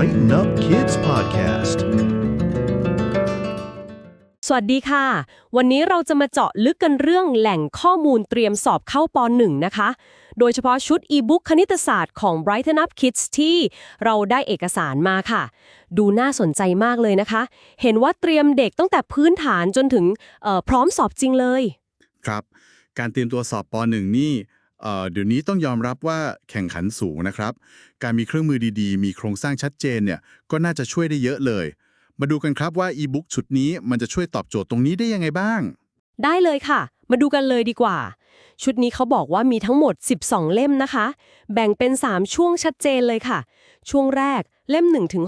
Brighten Up Kids Podcast. สวัสดีค่ะ วันนี้เราจะมาเจาะลึกกันเรื่องแหล่งข้อมูลเตรียมสอบเข้าป .1 นะคะ โดยเฉพาะชุดอีบุ๊กคณิตศาสตร์ของ Brighten Up Kids ที่เราได้เอกสารมาค่ะ ดูน่าสนใจมากเลยนะคะ เห็นว่าเตรียมเด็กตั้งแต่พื้นฐานจนถึงเอ่อพร้อมสอบจริงเลย ครับ การเตรียมตัวสอบป .1 นี่ เอ่อเดี๋ยวนี้ต้องยอมรับว่าแข่งขันสูงนะครับ การมีเครื่องมือดีๆ มีโครงสร้างชัดเจนเนี่ยก็น่าจะช่วยได้เยอะเลย มาดูกันครับว่าอีบุ๊กชุดนี้มันจะช่วยตอบโจทย์ตรงนี้ได้ยังไงบ้าง ได้เลยค่ะ มาดูกันเลยดีกว่า ชุดนี้เขาบอกว่ามีทั้งหมด 12 เล่มนะคะ แบ่งเป็น 3 ช่วงชัดเจนเลยค่ะ ช่วงแรกเล่ม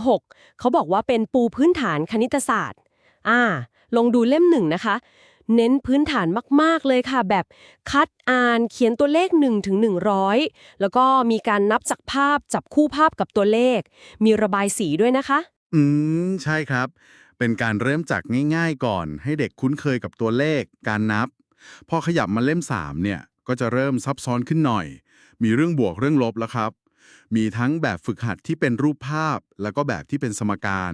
1-6 เขาบอกว่าเป็นปูพื้นฐานคณิตศาสตร์ อ่าลงดูเล่ม1นะคะ เน้นพื้นฐานมาก ๆ เลยค่ะ แบบคัดอ่านเขียนตัวเลข 1 ถึง 100 แล้วก็มีการนับจากภาพจับคู่ภาพกับตัวเลข มีระบายสีด้วยนะคะ อืม ใช่ครับ เป็นการเริ่มจากง่าย ๆ ก่อน ให้เด็กคุ้นเคยกับตัวเลข การนับ พอขยับมาเล่ม 3 เนี่ย ก็จะเริ่มซับซ้อนขึ้นหน่อย มีเรื่องบวกเรื่องลบแล้วครับ มีทั้งแบบฝึกหัดที่เป็นรูปภาพ แล้วก็แบบที่เป็นสมการ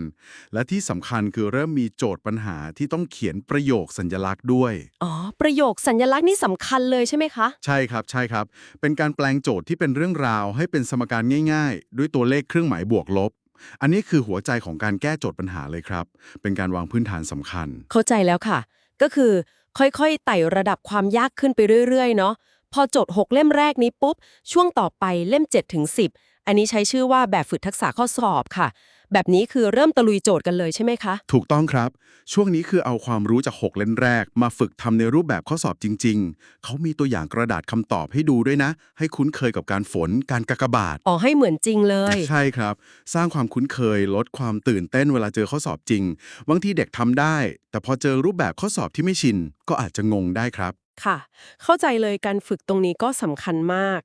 และที่สำคัญคือเริ่มมีโจทย์ปัญหาที่ต้องเขียนประโยคสัญลักษณ์ด้วย อ๋อ ประโยคสัญลักษณ์นี่สำคัญเลยใช่ไหมคะ ใช่ครับ ใช่ครับ เป็นการแปลงโจทย์ที่เป็นเรื่องราว ให้เป็นสมการง่าย ๆ ด้วยตัวเลขเครื่องหมายบวกลบ อันนี้คือหัวใจของการแก้โจทย์ปัญหาเลยครับ เป็นการวางพื้นฐานสำคัญ เข้าใจแล้วค่ะ ก็คือค่อยๆไต่ระดับความยากขึ้นไปเรื่อยๆ เนาะ พอโจทย์6เล่มแรกนี้ปุ๊บ ช่วงต่อไปเล่ม 7 ถึง 10 อันนี้ใช้ชื่อว่าแบบฝึกทักษะข้อสอบค่ะ แบบนี้คือเริ่มตะลุยโจทย์กันเลยใช่ไหมคะ ถูกต้องครับ ช่วงนี้คือเอาความรู้จาก 6 เล่มแรก มาฝึกทำในรูปแบบข้อสอบจริง ๆ เขามีตัวอย่างกระดาษคำตอบให้ดูด้วยนะ ให้คุ้นเคยกับการฝน การกากบาท อ๋อให้เหมือนจริงเลย ใช่ครับ สร้างความคุ้นเคย ลดความตื่นเต้นเวลาเจอข้อสอบจริง บางทีเด็กทำได้ แต่พอเจอรูปแบบข้อสอบที่ไม่ชิน ก็อาจจะงงได้ครับ ค่ะ เข้าใจเลยการฝึกตรงนี้ก็สำคัญมาก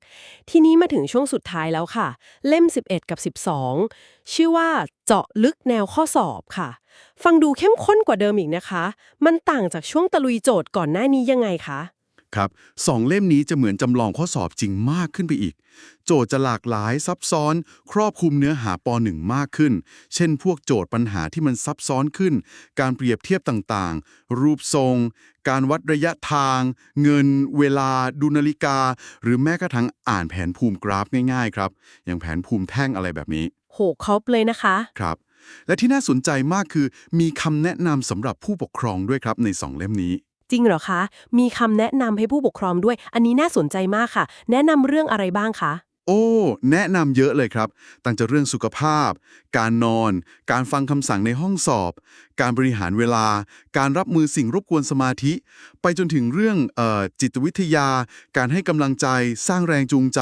ทีนี้มาถึงช่วงสุดท้ายแล้วค่ะ เล่ม 11 กับ 12 ชื่อว่าเจาะลึกแนวข้อสอบค่ะ ฟังดูเข้มข้นกว่าเดิมอีกนะคะ มันต่างจากช่วงตะลุยโจทย์ก่อนหน้านี้ยังไงคะ ครับสองเล่มนี้จะเหมือนจำลองข้อสอบจริงมากขึ้นไปอีก โจทย์จะหลากหลายซับซ้อน ครอบคลุมเนื้อหาป .1 มากขึ้น เช่น พวกโจทย์ปัญหาที่มันซับซ้อนขึ้น การเปรียบเทียบต่างๆ รูปทรง การวัดระยะทาง เงิน เวลา ดูนาฬิกา หรือแม้กระทั่งอ่านแผนภูมิกราฟง่ายๆครับ อย่างแผนภูมิแท่งอะไรแบบนี้ โหครบเลยนะคะครับและที่น่าสนใจมากคือ มีคำแนะนำสำหรับผู้ปกครองด้วยครับในสองเล่มนี้ จริงเหรอคะ มีคำแนะนำให้ผู้ปกครองด้วย อันนี้น่าสนใจมากค่ะ แนะนำเรื่องอะไรบ้างคะ โอ้ แนะนำเยอะเลยครับ ตั้งแต่เรื่องสุขภาพ การนอน การฟังคำสั่งในห้องสอบ การบริหารเวลา การรับมือสิ่งรบกวนสมาธิ ไปจนถึงเรื่องเออจิตวิทยา การให้กำลังใจ สร้างแรงจูงใจ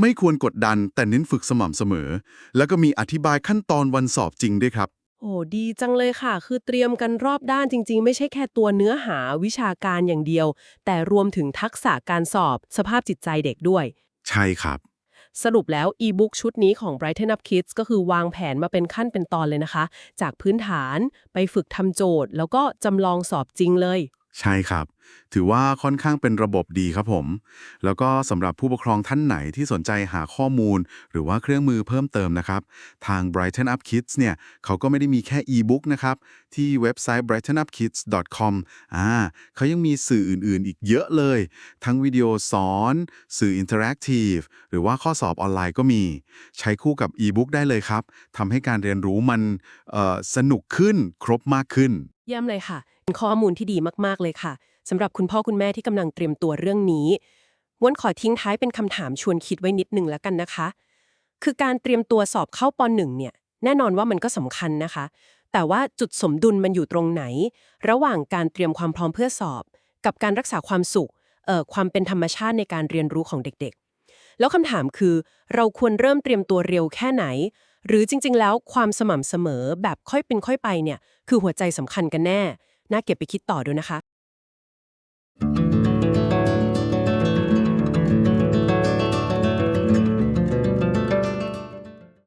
ไม่ควรกดดัน แต่เน้นฝึกสม่ำเสมอ แล้วก็มีอธิบายขั้นตอนวันสอบจริงด้วยครับ โอ้ดีจังเลยค่ะ คือเตรียมกันรอบด้านจริง ๆ ไม่ใช่แค่ตัวเนื้อหาวิชาการอย่างเดียว แต่รวมถึงทักษะการสอบ สภาพจิตใจเด็กด้วย ใช่ครับ สรุปแล้วอีบุ๊กชุดนี้ของ Brighten Up Kids ก็คือวางแผนมาเป็นขั้นเป็นตอนเลยนะคะ จากพื้นฐานไปฝึกทำโจทย์ แล้วก็จำลองสอบจริงเลย ใช่ครับ ถือว่าค่อนข้างเป็นระบบดีครับผม แล้วก็สำหรับผู้ปกครองท่านไหนที่สนใจหาข้อมูล หรือว่าเครื่องมือเพิ่มเติมนะครับ ทาง Brighten Up Kids เนี่ยเขาก็ไม่ได้มีแค่อีบุ๊กนะครับ ที่เว็บไซต์ brightenupkids.com อ่าเขายังมีสื่ออื่น ๆ อีกเยอะเลย ทั้งวิดีโอสอน สื่ออินเทอร์แอคทีฟหรือว่าข้อสอบออนไลน์ก็มี ใช้คู่กับอีบุ๊กได้เลยครับทำให้การเรียนรู้มันสนุกขึ้นครบมากขึ้น เยี่ยมเลยค่ะ ข้อมูลที่ดีมากๆเลยค่ะสำหรับคุณพ่อคุณแม่ที่กำลังเตรียมตัวเรื่องนี้ม้วนขอทิ้งท้ายเป็นคำถามชวนคิดไว้นิดนึงแล้วกันนะคะ คือการเตรียมตัวสอบเข้าป .1 เนี่ย แน่นอนว่ามันก็สำคัญนะคะ แต่ว่าจุดสมดุลมันอยู่ตรงไหน ระหว่างการเตรียมความพร้อมเพื่อสอบ กับการรักษาความสุขเอ่อความเป็นธรรมชาติในการเรียนรู้ของเด็กๆ แล้วคำถามคือ เราควรเริ่มเตรียมตัวเร็วแค่ไหน หรือจริง ๆ แล้วความสม่ำเสมอแบบค่อยเป็นค่อยไปเนี่ย คือหัวใจสำคัญกันแน่ น่าเก็บไปคิดต่อด้วยนะคะ